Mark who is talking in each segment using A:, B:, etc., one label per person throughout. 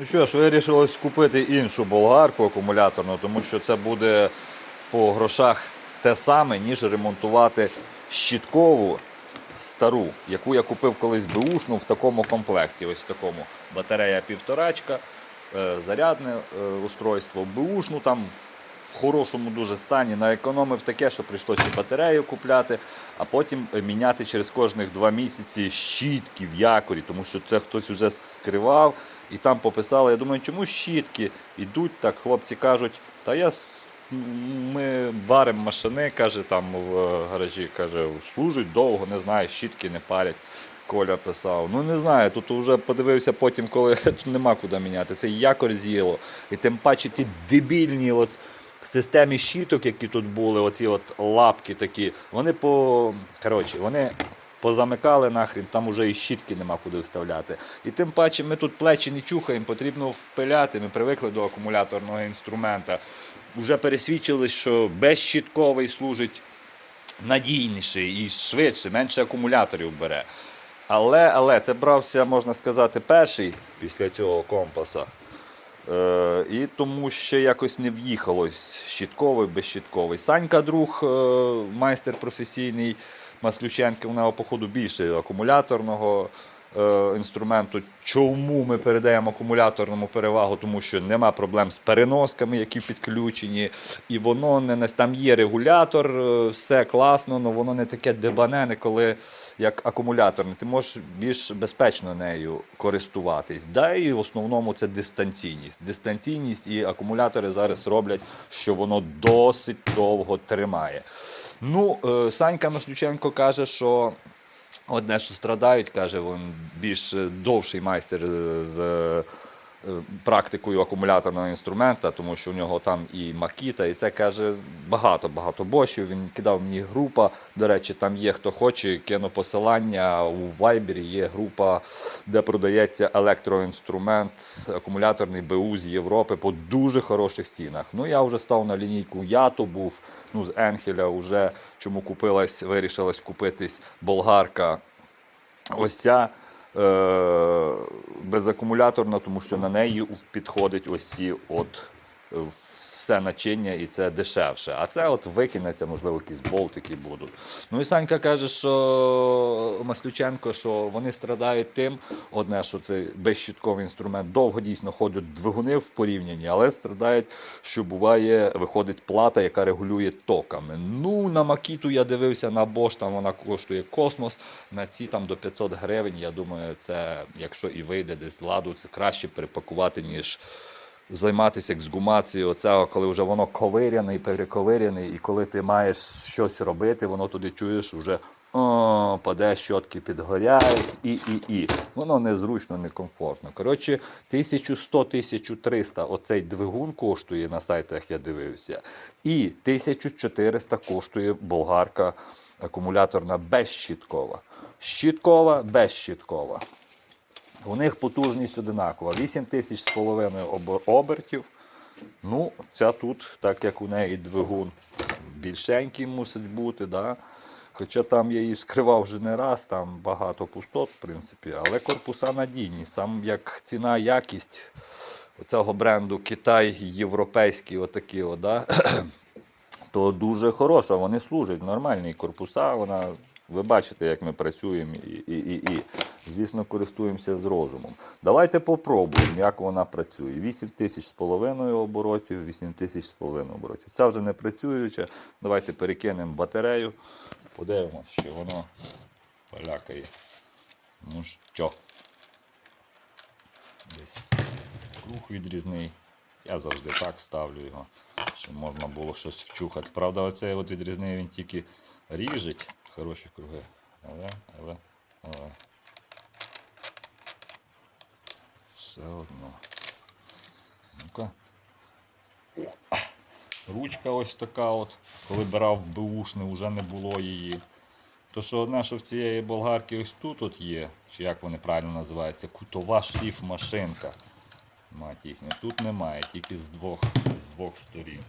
A: Ну що ж, вирішилось купити іншу болгарку акумуляторну, тому що це буде по грошах те саме, ніж ремонтувати щіткову стару, яку я купив колись беушну в такому комплекті. Ось в такому батарея півторачка, е, зарядне е, устройство, беушну там в хорошому дуже стані. Наекономив таке, що прийшлося батарею купляти, а потім е, міняти через кожних два місяці щітки в якорі, тому що це хтось вже скривав. І там пописали, я думаю, чому щітки ідуть так, хлопці кажуть, та я ми варимо машини, каже, там в е, гаражі, каже, служать довго, не знаю, щітки не парять. Коля писав. Ну не знаю, тут вже подивився потім, коли тут нема куди міняти. Це якорь з'їло. І тим паче ті дебільні от системі щіток, які тут були, оці от лапки такі, вони по. Коротше, вони позамикали нахрін, там уже і щітки нема куди вставляти. І тим паче ми тут плечі не чухаємо, потрібно впиляти. Ми привикли до акумуляторного інструмента. Уже пересвідчились, що безщітковий служить надійніший і швидше, менше акумуляторів бере. Але, але це брався, можна сказати, перший після цього компаса. Е, і тому ще якось не в'їхалось щітковий, безщітковий. Санька, друг, е, майстер професійний Маслюченки у нього, походу, більше акумуляторного інструменту. Чому ми передаємо акумуляторному перевагу? Тому що нема проблем з переносками, які підключені, і воно не не- там є регулятор, е, все класно, але воно не таке дебанене, коли як акумуляторне. Ти можеш більш безпечно нею користуватись. Да, і в основному це дистанційність. Дистанційність і акумулятори зараз роблять, що воно досить довго тримає. Ну, е, Санька Маслюченко каже, що одне, що страдають, каже, він більш е, довший майстер е, з практикою акумуляторного інструмента, тому що у нього там і Макіта, і це каже багато-багато бошів. Він кидав мені група. До речі, там є хто хоче, кину посилання у Viber є група, де продається електроінструмент, акумуляторний БУ з Європи по дуже хороших цінах. Ну я вже став на лінійку Ято був, ну з Енхеля вже чому купилась, вирішилась купитись болгарка. Ось ця е, безакумуляторна, тому що на неї підходить ось ці от е, все начиння і це дешевше. А це от викинеться, можливо, якісь болтики будуть. Ну і Санька каже, що Маслюченко, що вони страдають тим, одне, що це безщітковий інструмент, довго дійсно ходять двигуни в порівнянні, але страдають, що буває, виходить плата, яка регулює токами. Ну, на Макіту я дивився на Bosch, там вона коштує космос. На ці там до 500 гривень. Я думаю, це, якщо і вийде десь з ладу, це краще перепакувати, ніж займатися ексгумацією оцього, коли вже воно ковиряне, перековиряне, і коли ти маєш щось робити, воно туди чуєш вже. О, паде, щотки підгоряють і, і, і. Воно незручно, некомфортно. Коротше, 1100-1300 оцей двигун коштує на сайтах, я дивився. І 1400 коштує болгарка акумуляторна безщіткова. Щіткова, безщіткова. У них потужність одинакова. 8 тисяч з половиною обертів. Ну, ця тут, так як у неї двигун більшенький мусить бути. Да? Хоча там я її вскривав вже не раз, там багато пустот, в принципі, але корпуса надійні. Сам як ціна, якість цього бренду Китай європейський, отакі, о, да? то дуже хороша. Вони служать нормальні корпуса. Вона, ви бачите, як ми працюємо і, і, і, і. Звісно, користуємося з розумом. Давайте попробуємо, як вона працює. 8 тисяч з половиною оборотів, 8 тисяч з половиною оборотів. Це вже не працююче. Давайте перекинемо батарею, подивимося, що воно полякає. Ну що? Десь круг відрізний. Я завжди так ставлю його, щоб можна було щось вчухати. Правда, оцей от відрізний він тільки ріжить хороші круги. Але, але, але. Все одно. Ну-ка. Ручка ось така от. Коли брав беушний, вже не було її. То що одне, що в цієї болгарки ось тут от є, чи як вони правильно називаються, кутова шліф машинка. Мать їхня. Тут немає, тільки з двох, з двох сторін.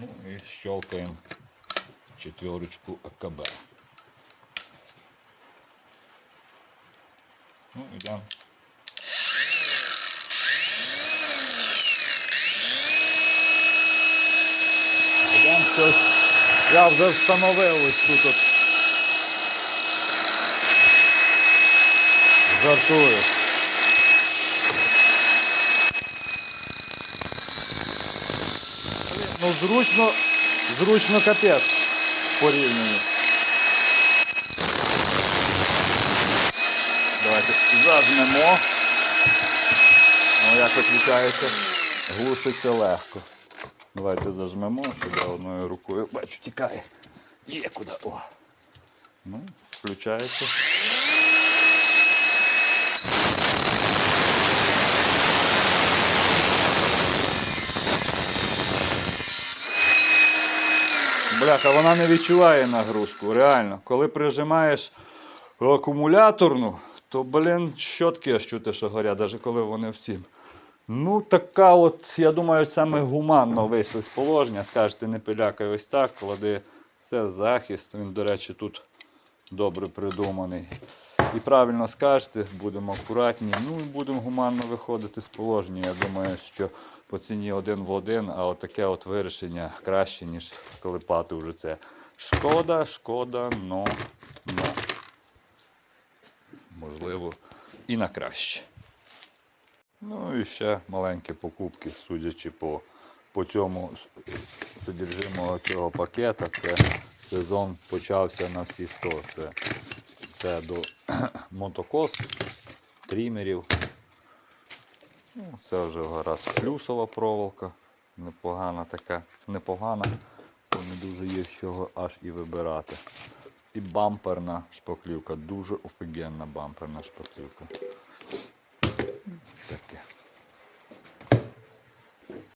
A: Ну і щелкаємо четверочку АКБ. Ну, йдемо. Йдемо щось. Я вже встановив ось тут. от. Жартую. Ну зручно, зручно капець порівняно. Зажмемо. Ну, як виключається, глушиться легко. Давайте зажмемо, щоб я одною рукою. Бачу, тікає. Є куди. О. Ну, включається. Бляха, вона не відчуває нагрузку, реально. Коли прижимаєш акумуляторну, то, блін, щотки аж чути, що горять, навіть коли вони в цім. Ну, така от, я думаю, саме гуманно вийшли з положення. Скажете, не пилякай ось так, клади це захист. Він, до речі, тут добре придуманий. І правильно скажете, будемо акуратні, ну і будемо гуманно виходити з положення. Я думаю, що по ціні один в один, а от от вирішення краще, ніж клепати вже це. Шкода, шкода, но, но. Можливо, і на краще. Ну і ще маленькі покупки, судячи по, по цьому содержимого цього пакета. Це сезон почався на всі 100. Це, це до мотокос, трімерів. Ну, це вже гаразд плюсова проволока. Непогана така, непогана, то не дуже є з чого аж і вибирати. І бамперна шпаклівка, дуже офігенна бамперна шпаклівка.